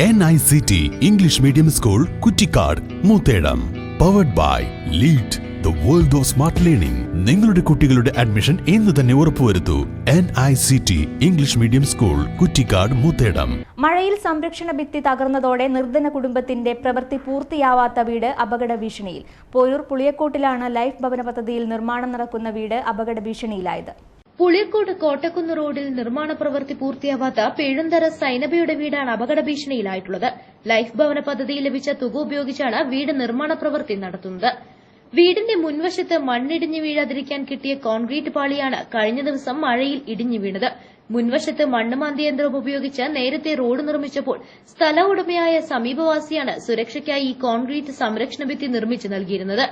N I C T English medium school Kuttikkad Moothedam powered by lead the world of smart learning നിങ്ങളുടെ കുട്ടികളുടെ admission ഇന്ന് തന്നെ ഉറപ്പുവരുത്തൂ N I C T English medium school Kuttikkad Moothedam മഴയിൽ സംരക്ഷണ ഭിത്തി തകർന്നതോടെ നിർധന കുടുംബത്തിന്റെ പ്രവൃത്തി പൂർത്തിയാവാത്ത വീട് അപകട ഭീഷണിയിൽ. പോരൂർ പുളിയക്കോട്ടിലാണ് ലൈഫ് ഭവന പദ്ധതിയിൽ നിർമ്മാണം നടക്കുന്ന വീട് അപകട ഭീഷണിയിലായത്. പുളിയക്കോട് കോട്ടക്കുന്ന് റോഡിൽ നിർമ്മാണ പ്രവൃത്തി പൂർത്തിയാവാത്ത പേഴുന്തര സൈനബയുടെ വീടാണ് അപകട ഭീഷണിയിലായിട്ടുള്ളത്. ലൈഫ് ഭവന പദ്ധതിയിൽ ലഭിച്ച തുക ഉപയോഗിച്ചാണ് വീട് നിർമ്മാണ പ്രവൃത്തി നടത്തുന്നത്. വീടിന്റെ മുൻവശത്ത് മണ്ണിടിഞ്ഞു വീഴാതിരിക്കാൻ കിട്ടിയ കോൺക്രീറ്റ് പാളിയാണ് കഴിഞ്ഞ ദിവസം മഴയിൽ ഇടിഞ്ഞു വീണത്. മുൻവശത്ത് മണ്ണ് മാന്തി യന്ത്രം ഉപയോഗിച്ച് നേരത്തെ റോഡ് നിർമ്മിച്ചപ്പോൾ സ്ഥല ഉടമയായ സമീപവാസിയാണ് സുരക്ഷയ്ക്കായി ഈ കോൺക്രീറ്റ് സംരക്ഷണ ഭിത്തി നിർമ്മിച്ചു നൽകിയിരുന്നത്.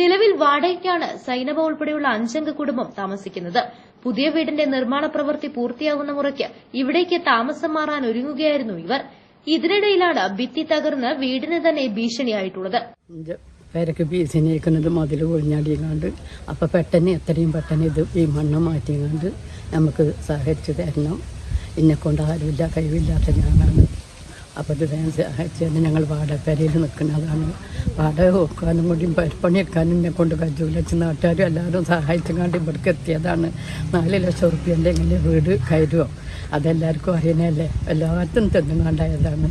നിലവിൽ വാടകയ്ക്കാണ് സൈനബ ഉൾപ്പെടെയുള്ള അഞ്ചംഗ കുടുംബം താമസിക്കുന്നത്. പുതിയ വീടിന്റെ നിർമ്മാണ പ്രവൃത്തി പൂർത്തിയാകുന്ന മുറയ്ക്ക് ഇവിടേക്ക് താമസം മാറാൻ ഒരുങ്ങുകയായിരുന്നു ഇവർ. ഇതിനിടയിലാണ് ഭിത്തി തകർന്ന് വീടിന് തന്നെ ഭീഷണിയായിട്ടുള്ളത്. പേരക്ക് ഭീഷണിയേക്കുന്നത് മതിൽ പൊളിഞ്ഞാടിയങ്ങാണ്ട് അപ്പോൾ പെട്ടെന്ന് എത്രയും പെട്ടെന്ന് ഇത് ഈ മണ്ണ് മാറ്റിയങ്ങാണ്ട് നമുക്ക് സഹകരിച്ച് തരണം. എന്നെക്കൊണ്ട് ആരുമില്ല കഴിവില്ലാത്ത ഞാനാണ്. അപ്പോൾ ഇത് വേഗം സഹായിച്ചു ഞങ്ങൾ വാടകരയിൽ നിൽക്കുന്നതാണ് വാടക ഓക്കാനും കൂടി പണിയെടുക്കാനും എന്നെ കൊണ്ട് കജൂല. വെച്ച് നാട്ടുകാരും എല്ലാവരും സഹായിച്ചങ്ങാണ്ട് ഇവിടേക്ക് എത്തിയതാണ്. നാല് ലക്ഷം റുപ്യന്റെ ഇങ്ങനെ വീട് കയറുമോ അതെല്ലാവർക്കും അറിയണല്ലേ എല്ലാവർക്കും തെന്നുങ്ങാണ്ടായതാണ്.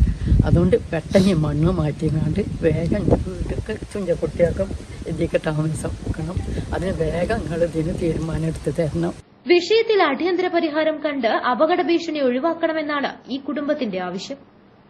അതുകൊണ്ട് പെട്ടെന്ന് മണ്ണ് മാറ്റിങ്ങാണ്ട് വേഗം വീട്ടിലേക്ക് ചുഞ്ച കുട്ടികൾക്കും ഇതിലേക്ക് താമസം വെക്കണം അതിന് വേഗം നിങ്ങൾ ഇതിന് തീരുമാനം എടുത്ത് തരണം. വിഷയത്തിൽ അടിയന്തര പരിഹാരം കണ്ട് അപകട ഭീഷണി ഒഴിവാക്കണമെന്നാണ് ഈ കുടുംബത്തിന്റെ ആവശ്യം.